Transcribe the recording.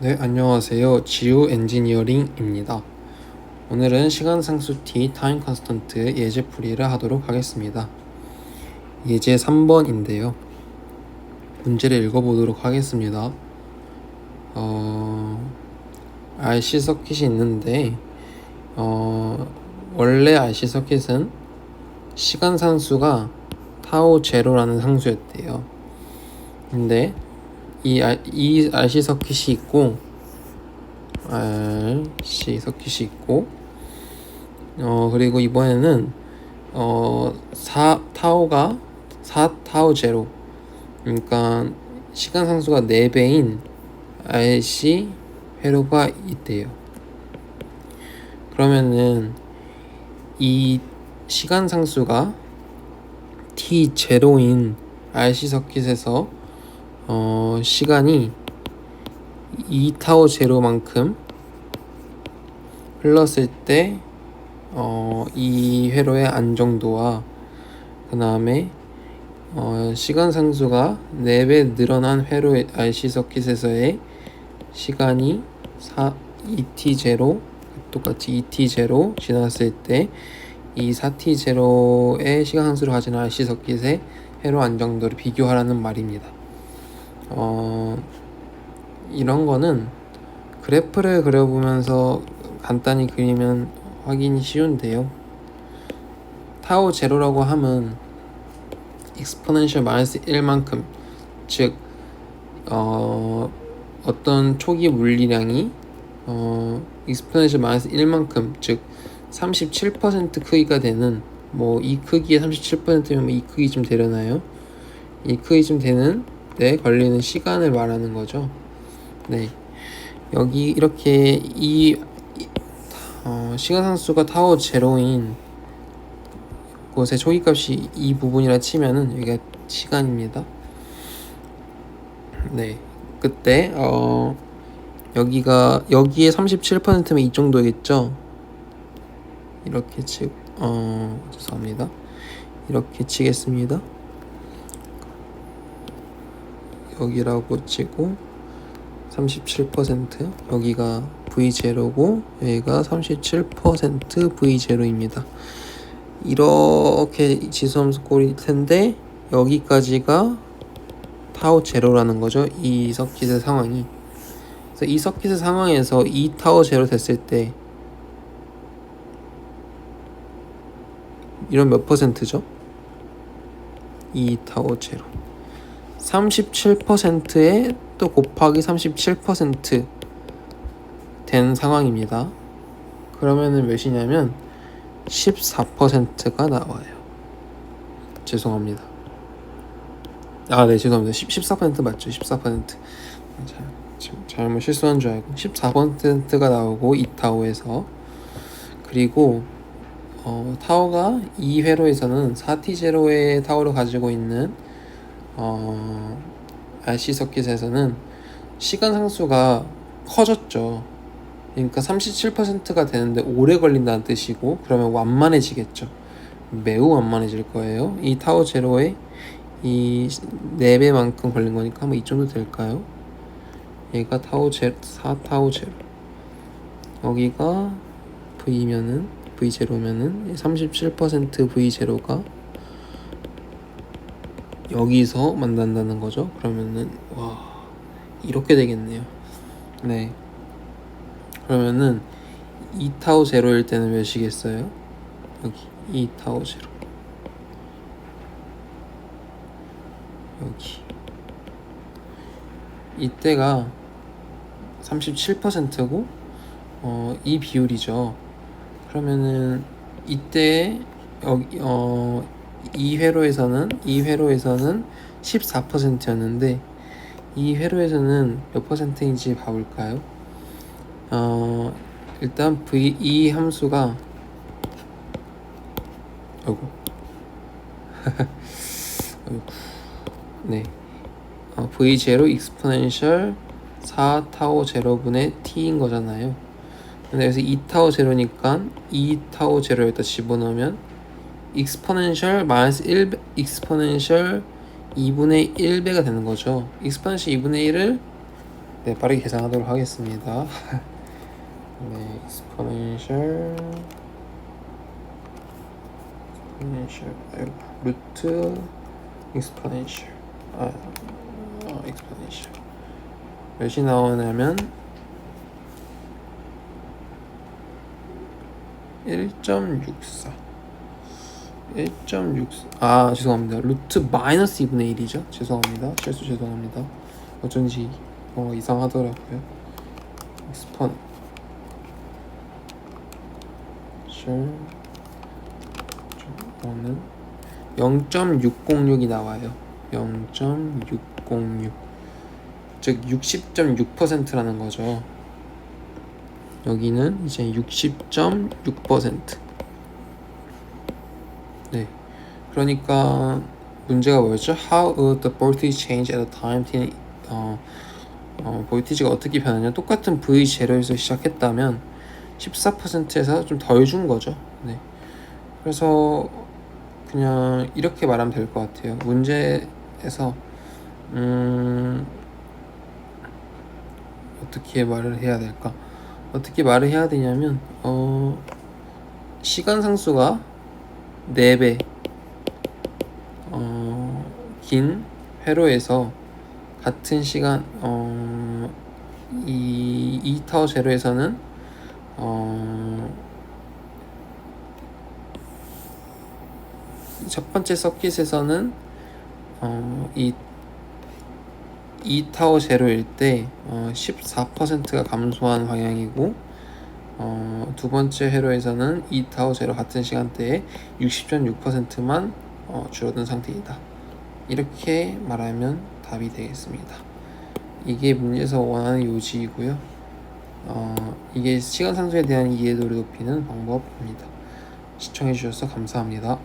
네, 안녕하세요. 지우 엔지니어링입니다. 오늘은 시간 상수 t 타임 컨스턴트 예제 풀이를 하도록 하겠습니다. 예제 3번인데요. 문제를 읽어보도록 하겠습니다. 어, RC 서킷이 있는데 어, 원래 RC 서킷은 시간 상수가 타오 제로라는 상수였대요. 근데 이, 알- 이 RC 서킷이 있고 RC 서킷이 있고 어 그리고 이번에는 어 4, 타오가 4 타오 제로. 그러니까 시간 상수가 4배인 RC 회로가 있대요. 그러면은 이 시간 상수가 t 제로인 RC 서킷에서 어, 시간이 2타오 제로만큼 흘렀을 때, 어, 이 회로의 안정도와 그 다음에 어, 시간 상수가 4배 늘어난 회로 의 RC 서킷에서의 시간이 4, 2t 제로 똑같이 2t 제로 지났을 때 이 4t 제로의 시간 상수를 가진 RC 서킷의 회로 안정도를 비교하라는 말입니다. 어, 이런 거는 그래프를 그려보면서 간단히 그리면 확인이 쉬운데요. 타오 제로라고 함은 exponential 마이너스 1만큼 즉 어, 어떤 초기 물리량이 어, exponential 마이너스 1만큼 즉 37% 크기가 되는 뭐 이 크기의 37%면 이 크기쯤 되려나요? 이 크기쯤 되는 때 걸리는 시간을 말하는 거죠. 네. 여기 이렇게 이 어, 시간 상수가 타워 제로인 곳의 초기값이 이 부분이라 치면은 여기가 시간입니다. 네. 그때 어 여기가 여기에 37%면 이 정도겠죠. 이렇게 치, 어, 죄송합니다. 이렇게 치겠습니다. 여기라고 치고 37% 여기가 V0고 여기가 37% V0입니다. 이렇게 지수함수 꼴일 텐데 여기까지가 타워 제로라는 거죠. 이 서킷의 상황이. 그래서 이 서킷의 상황에서 이 타워 제로 됐을 때 이런 몇 퍼센트죠? 2 타워 제로 37%에 또 곱하기 37%된 상황입니다. 그러면은 몇이냐면 14%가 나와요. 죄송합니다. 아, 네, 죄송합니다. 10, 14% 맞죠? 14%. 자, 지금 잘못 실수한 줄 알고 14%가 나오고 이 타워에서 그리고 어, 타워가 이 회로에서는 4T0의 타워를 가지고 있는 어, RC 서킷에서는 시간 상수가 커졌죠. 그러니까 37%가 되는데 오래 걸린다는 뜻이고 그러면 완만해지겠죠. 매우 완만해질 거예요. 이 타워 제로에 이 4배만큼 걸린 거니까 한번 이 정도 될까요? 얘가 타워 제 4타워 제로 여기가 V면은 V0면은 37% V0가 여기서 만난다는 거죠. 그러면은 와 이렇게 되겠네요. 네. 그러면은 2타오 제로일 때는 몇이겠어요? 여기 2타오 제로 여기 이때가 37%고 어, 이 비율이죠. 그러면은 이때 여기 어, 이 회로에서는 이 회로에서는 14%였는데 이 회로에서는 몇 퍼센트인지 봐볼까요? 어, 일단 v 이 함수가 아이고 네 어, v0 exponential 4 타워 제로분의 t인 거잖아요. 근데 여기서 2타워 제로니까 2타워 제로에다 집어넣으면 exponential 마이너스 1 exponential 2분의 1배가 되는 거죠. exponential 2분의 1을 네, 빠르게 계산하도록 하겠습니다. 네, exponential 아이고, 루트 exponential 아, 어, exponential 몇이 나오냐면 1.64 1.6. 아 죄송합니다. 루트 마이너스 2분의 1이죠. 죄송합니다. 실수 죄송합니다. 어쩐지 어 이상하더라고요. 스펀. 저는 0.606이 나와요. 0.606. 즉 60.6%라는 거죠. 여기는 이제 60.6%. 네. 그러니까 문제가 뭐였죠? How would the voltage change at a time t 어, 어, 볼티지가 어떻게 변하냐? 똑같은 V 제로에서 시작했다면 14%에서 좀 덜 준 거죠. 네. 그래서 그냥 이렇게 말하면 될 것 같아요. 문제에서 음, 어떻게 말을 해야 될까? 어떻게 말을 해야 되냐면 어, 시간 상수가 4배 어, 긴 회로에서 같은 시간 어, 이, 이 타워 제로에서는 어, 첫 번째 서킷에서는 어, 이, 이 타워 제로일 때 어, 14%가 감소한 방향이고 어, 두 번째 회로에서는 이 타워 제로 같은 시간대에 60.6%만 어, 줄어든 상태이다. 이렇게 말하면 답이 되겠습니다. 이게 문제에서 원하는 요지이고요. 어, 이게 시간 상수에 대한 이해도를 높이는 방법입니다. 시청해 주셔서 감사합니다.